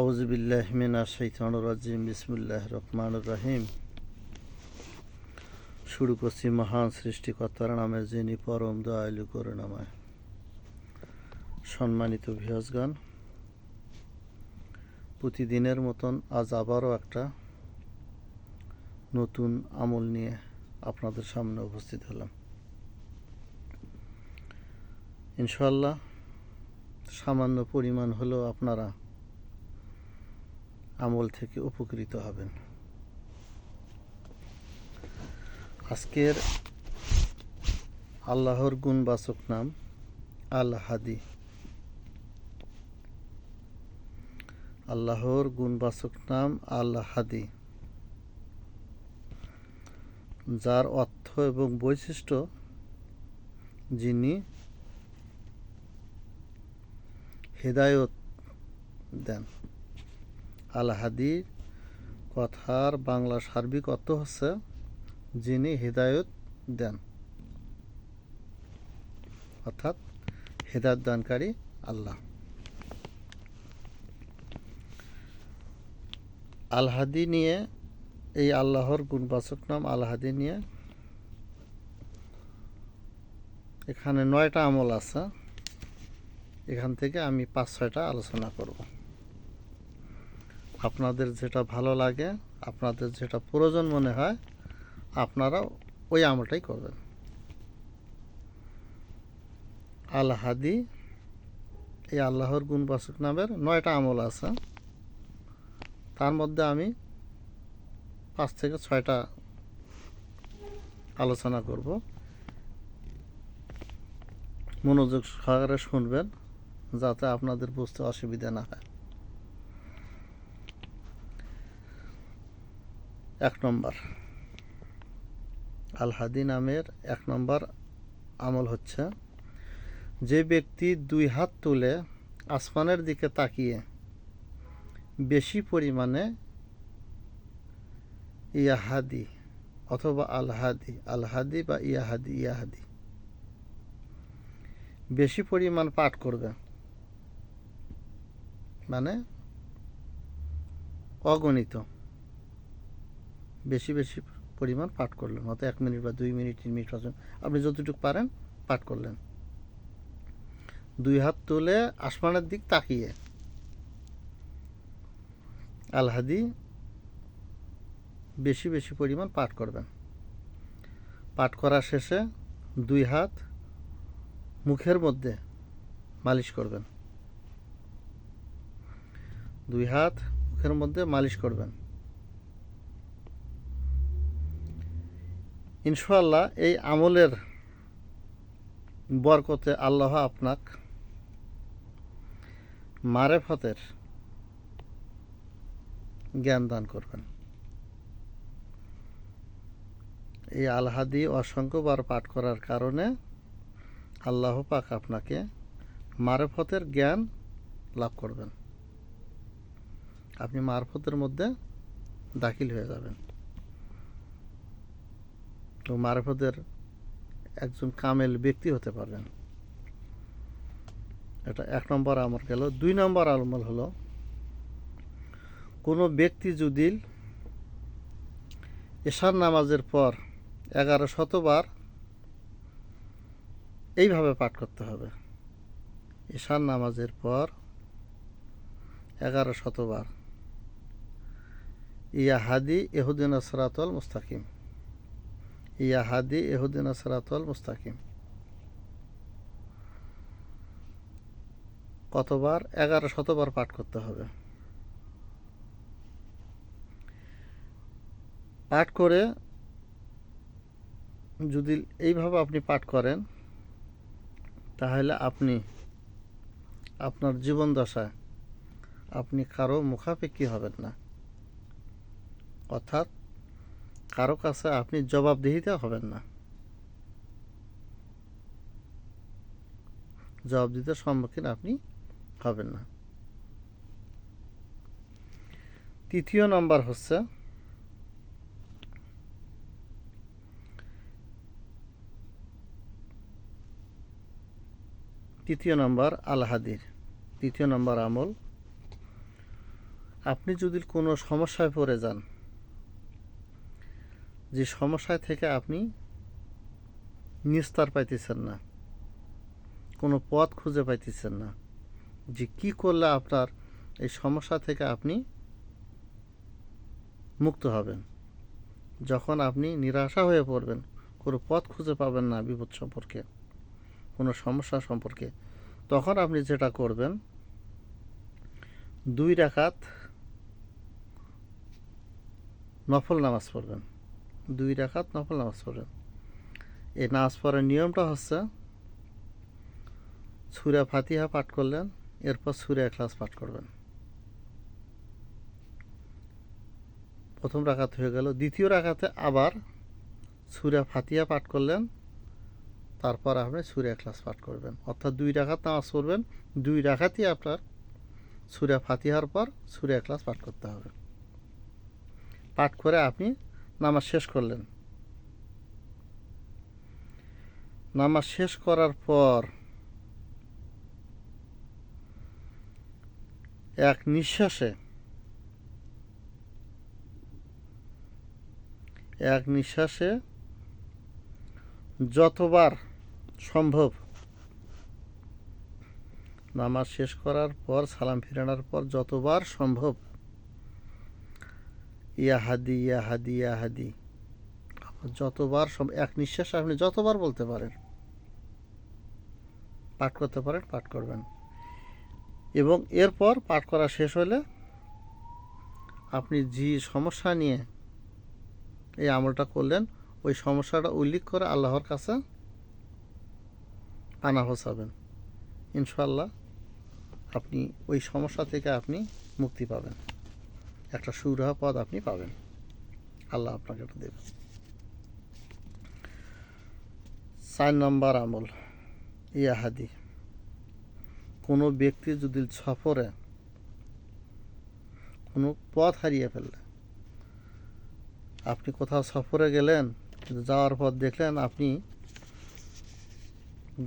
আউজবিল্লাহ মিনা শৈতান রাজিম বিসমুল্লাহ রহমান রাহিম। শুরু করছি মহান সৃষ্টিকর্তার নামে, যিনি পরম দয়ালু করুণাময়। সম্মানিত ভিয়সগণ প্রতিদিনের মতন আজ আবারও একটা নতুন আমল নিয়ে আপনাদের সামনে উপস্থিত হলাম। ইনশাল্লাহ সামান্য পরিমাণ হলেও আপনারা আমল থেকে উপকৃত হবেন। আজকের আল্লাহর গুণবাচক নাম আল হাদি আল্লাহর গুণবাচক নাম আল হাদি যার অর্থ এবং বৈশিষ্ট্য যিনি হেদায়ত দেন। আল হাদির কথার বাংলা সার্বিক অর্থ হচ্ছে, যিনি হৃদায়ত দেন। অর্থাৎ হেদায়ত দানকারী আল্লাহ। আল হাদি নিয়ে এই আল্লাহর গুণবাচক নাম আল হাদি নিয়ে এখানে নয়টা আমল আছে। এখান থেকে আমি পাঁচ ছয়টা আলোচনা করব। আপনাদের যেটা ভালো লাগে, আপনাদের যেটা প্রয়োজন মনে হয়, আপনারা ওই আমলটাই করবেন। আল হাদি, এই আল্লাহর গুণবাচক নামের নয়টা আমল আছে। তার মধ্যে আমি পাঁচ থেকে ছয়টা আলোচনা করব। মনোযোগ সহকারে শুনবেন, যাতে আপনাদের বুঝতে অসুবিধা না হয়। এক নম্বর। আল হাদি নামের এক নম্বর আমল হচ্ছে, যে ব্যক্তি দুই হাত তুলে আসমানের দিকে তাকিয়ে বেশি পরিমাণে ইয়াহাদি অথবা আলহাদি আলহাদি বা ইয়াহাদি ইয়াহাদি বেশি পরিমাণ পাঠ করবে। মানে অগণিত। বেশি বেশি পরিমাণ পাঠ করলেন। হয়তো এক মিনিট বা দুই মিনিট, তিন মিনিট পাঁচ আপনি যতটুকু পারেন পাঠ করলেন। দুই হাত তুলে আসমানের দিক তাকিয়ে। আলহাদি বেশি বেশি পরিমাণ পাঠ করবেন। পাঠ করা শেষে দুই হাত মুখের মধ্যে মালিশ করবেন। দুই হাত মুখের মধ্যে মালিশ করবেন। ইনশাল্লাহ এই আমলের বরকতে আল্লাহ আপনাক মারেফতের জ্ঞান দান করবেন। এই আলহাদি অসংখ্যবার পাঠ করার কারণে আল্লাহ পাক আপনাকে মারেফতের জ্ঞান লাভ করবেন। আপনি মারফতের মধ্যে দাখিল হয়ে যাবেন। তো মারফতের একজন কামেল ব্যক্তি হতে পারবেন। এটা এক নম্বর আমল গেল। দুই নম্বর আমল হলো, কোনো ব্যক্তি যদি এশার নামাজের পর এগারো শতবার এইভাবে পাঠ করতে হবে, এশার নামাজের পর এগারো শতবার, ইয়া হাদি এহুদ্দিন আসরাতল মুস্তাকিম। ইয়া হাদি এহুদ্দিন আসরাতল মুস্তাকিম। কতবার? এগারো শতবার পাঠ করতে হবে। পাঠ করে যদি এইভাবে আপনি পাঠ করেন, তাহলে আপনি আপনার জীবন দশায় আপনি কারও মুখাপেক্ষি হবেন না। অর্থাৎ কারও কাছে আপনি জবাবদিহিতে হবেন না। জবাব দিতে সম্মুখীন আপনি হবেন না। তৃতীয় নম্বর হচ্ছে, তৃতীয় নম্বর আল হাদির তৃতীয় নম্বর আমল, আপনি যদি কোনো সমস্যায় পড়ে যান যে সমস্যায় থেকে আপনি নিস্তার পাইতেছেন না, কোনো পথ খুঁজে পাইতেছেন না, যে কি করলে আপনার এই সমস্যা থেকে আপনি মুক্ত হবেন। যখন আপনি নিরাশা হয়ে পড়বেন, কোনো পথ খুঁজে পাবেন না বিপদ সম্পর্কে, কোনো সমস্যা সম্পর্কে, তখন আপনি যেটা করবেন, দুই রাকাত নফল নামাজ পড়বেন। দুই রাকাত নফল নামাজ পড়বেন এই নামাজ পড়ার নিয়মটা হচ্ছে, সুরা ফাতিহা পাঠ করলেন, এরপর সুরা এখলাস পাঠ করবেন। প্রথম রাখাত হয়ে গেল। দ্বিতীয় রাখাতে আবার সুরা ফাতিহা পাঠ করলেন, তারপর আপনি সুরা এখলাস পাঠ করবেন। অর্থাৎ দুই রাখাত নামাজ পড়বেন, দুই রাখাতই আপনার সুরা ফাতিহার পর সুরা এখলাস পাঠ করতে হবে। পাঠ করে আপনি নামাজ শেষ করলেন। নামাজ শেষ করার পর এক নিঃশ্বাসে এক নিঃশ্বাসে যতবার সম্ভব নামাজ শেষ করার পর, সালাম ফিরানোর পর যতবার সম্ভব ইয়া হাদি ইয়া হাদি ইয়া হাদি। যতবার সব এক নিঃশ্বাসে আপনি যতবার বলতে পারেন, পাঠ করতে পারেন, পাঠ করবেন। এবং এরপর পাঠ করা শেষ হলে আপনি যে সমস্যা নিয়ে এই আমলটা করলেন, ওই সমস্যাটা উল্লেখ করে আল্লাহর কাছে পানা হোসাবেন। ইনশাল্লাহ আপনি ওই সমস্যা থেকে আপনি মুক্তি পাবেন। একটা সুরাহা পদ আপনি পাবেন। আল্লাহ আপনাকে এটা দেবেন চার নম্বর আমল, ইয়াহাদি। কোনো ব্যক্তি যদি সফরে, কোনো পথ হারিয়ে ফেললে, আপনি কোথাও সফরে গেলেন, যাওয়ার পর দেখলেন, আপনি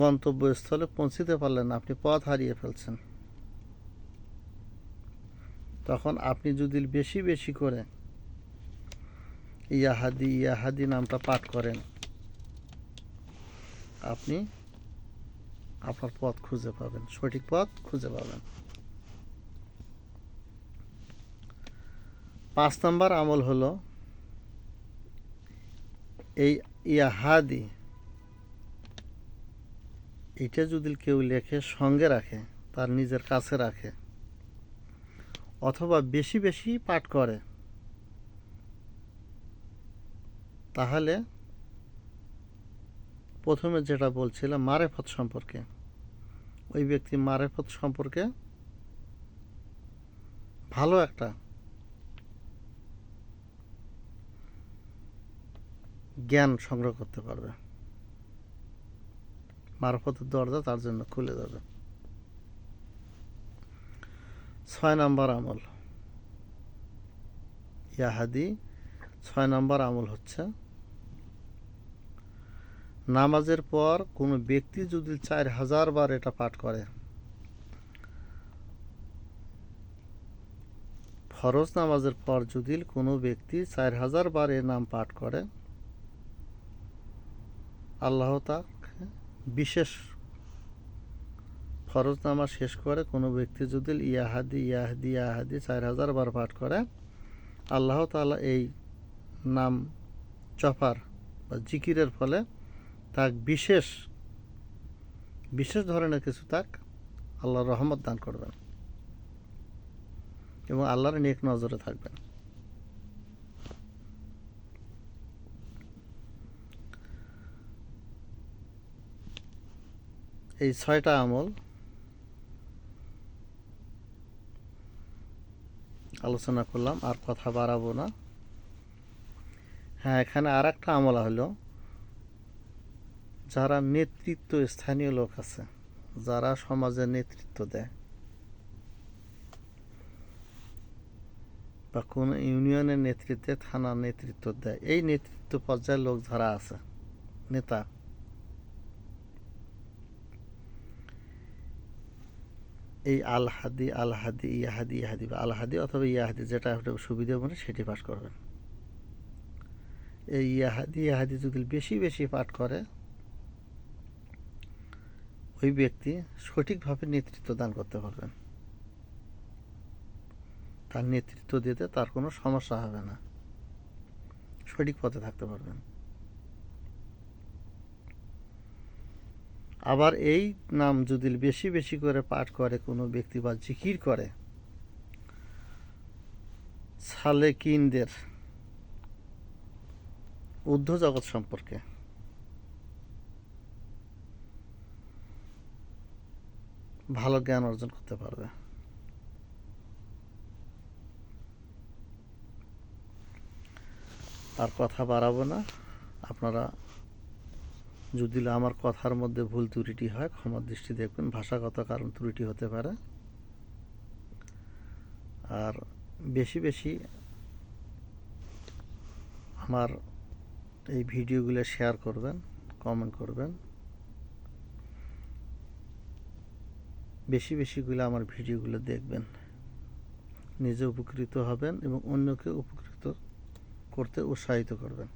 গন্তব্যস্থলে পৌঁছিতে পারলেন আপনি পথ হারিয়ে ফেলছেন। তখন আপনি যদি বেশি বেশি করে ইয়াহাদি ইয়াহাদি নামটা পাঠ করেন, আপনি আপনার পথ খুঁজে পাবেন, সঠিক পথ খুঁজে পাবেন। পাঁচ নম্বর আমল হলো এই ইয়াহাদি, এটা যদি কেউ লেখে, সঙ্গে রাখে, তার নিজের কাছে রাখে অথবা বেশি বেশি পাঠ করে। তাহলে প্রথমে যেটা বলছিলাম, মারেফত সম্পর্কে। ওই ব্যক্তি মারেফত সম্পর্কে ভালো একটা জ্ঞান সংগ্রহ করতে পারবে। মারফতের দরজা তার জন্য খুলে যাবে। ছয় নম্বর আমল। ইয়াহাদি ছয় নম্বর আমল হচ্ছে, নামাজের পর কোনো ব্যক্তি যদি চার হাজার বার এটা পাঠ করে, ফরজ নামাজের পর যদি কোনো ব্যক্তি চার হাজার বার এ নাম পাঠ করে, আল্লাহ তাকে বিশেষ ফরজ নামাজ শেষ করে কোনো ব্যক্তি যদি ইয়াহাদি ইয়াহাদি ইয়াহাদি চার হাজার বার পাঠ করে, আল্লাহ তাআলা এই নাম চপার বা জিকিরের ফলে তাক বিশেষ বিশেষ ধরনের কিছু তাক আল্লাহর রহমত দান করবেন এবং আল্লাহর নেক নজরে থাকবেন। এই ছয়টা আমল আলোচনা করলাম, আর কথা বাড়াবো না। হ্যাঁ এখানে আর একটা আমলা হলো, যারা নেতৃত্ব, স্থানীয় লোক আছে, যারা সমাজের নেতৃত্ব দেয়, বা কোনো ইউনিয়নের নেতৃত্বে থানার নেতৃত্ব দেয়, এই নেতৃত্ব পর্যায়ের লোক যারা আছে, নেতা এই আল হাদি আল হাদি ইয়াহাদি ইয়াহাদি বা আল হাদি অথবা ইয়াহাদি যেটা আপনার সুবিধা মনে সেটি পাঠ করবেন। এই ইয়াহাদি ইয়াহাদি যদি বেশি বেশি পাঠ করে, ওই ব্যক্তি সঠিকভাবে নেতৃত্ব দান করতে পারবেন। তার নেতৃত্ব দিতে তার কোনো সমস্যা হবে না। সঠিক পথে থাকতে পারবেন। আবার এই নাম যদি বেশি বেশি করে পাঠ করে, কোনো ব্যক্তি বা জিকির করে, সালেকিনদের ঊর্ধ্ব জগৎ সম্পর্কে, ভালো জ্ঞান অর্জন করতে পারবে। আর কথা বাড়াবো না। আপনারা যদি আমার কথার মধ্যে ভুল ত্রুটি হয় ক্ষমার দৃষ্টি দেখবেন। ভাষাগত কারণ ত্রুটি হতে পারে। আর বেশি বেশি আমার এই ভিডিওগুলো শেয়ার করবেন, কমেন্ট করবেন। বেশি বেশিগুলো আমার ভিডিওগুলো দেখবেন। নিজে উপকৃত হবেন এবং অন্যকে উপকৃত করতে উৎসাহিত করবেন।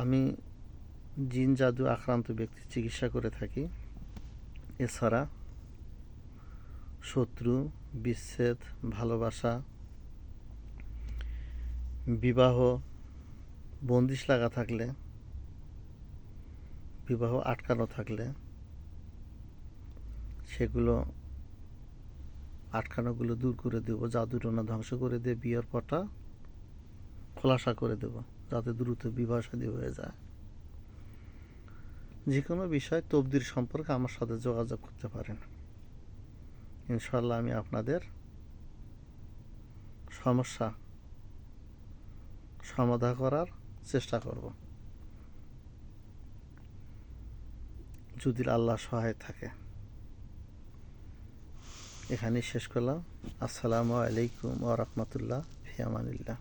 আমি জিন, জাদু আক্রান্ত ব্যক্তি চিকিৎসা করে থাকি। এছাড়া শত্রু, বিচ্ছেদ, ভালোবাসা, বিবাহ, বন্দিশ লাগা থাকলে, বিবাহ আটকানো থাকলে, সেগুলো আটকানোগুলো দূর করে দেব জাদুটনা ধ্বংস করে দিয়ে বিয়ের পটা খোলাসা করে দেব। যাতে দ্রুত বিবাহ শাদী হয়ে যায়। যে কোনো বিষয় তবদির সম্পর্কে আমার সাথে যোগাযোগ করতে পারেন। ইনশাল্লাহ আমি আপনাদের সমস্যা সমাধা করার চেষ্টা করব। যদি আল্লাহ সহায় থাকে। এখানেই শেষ করলাম। আসসালামু আলাইকুম ওয়া রাহমাতুল্লাহ ফিয়ামানিল্লাহ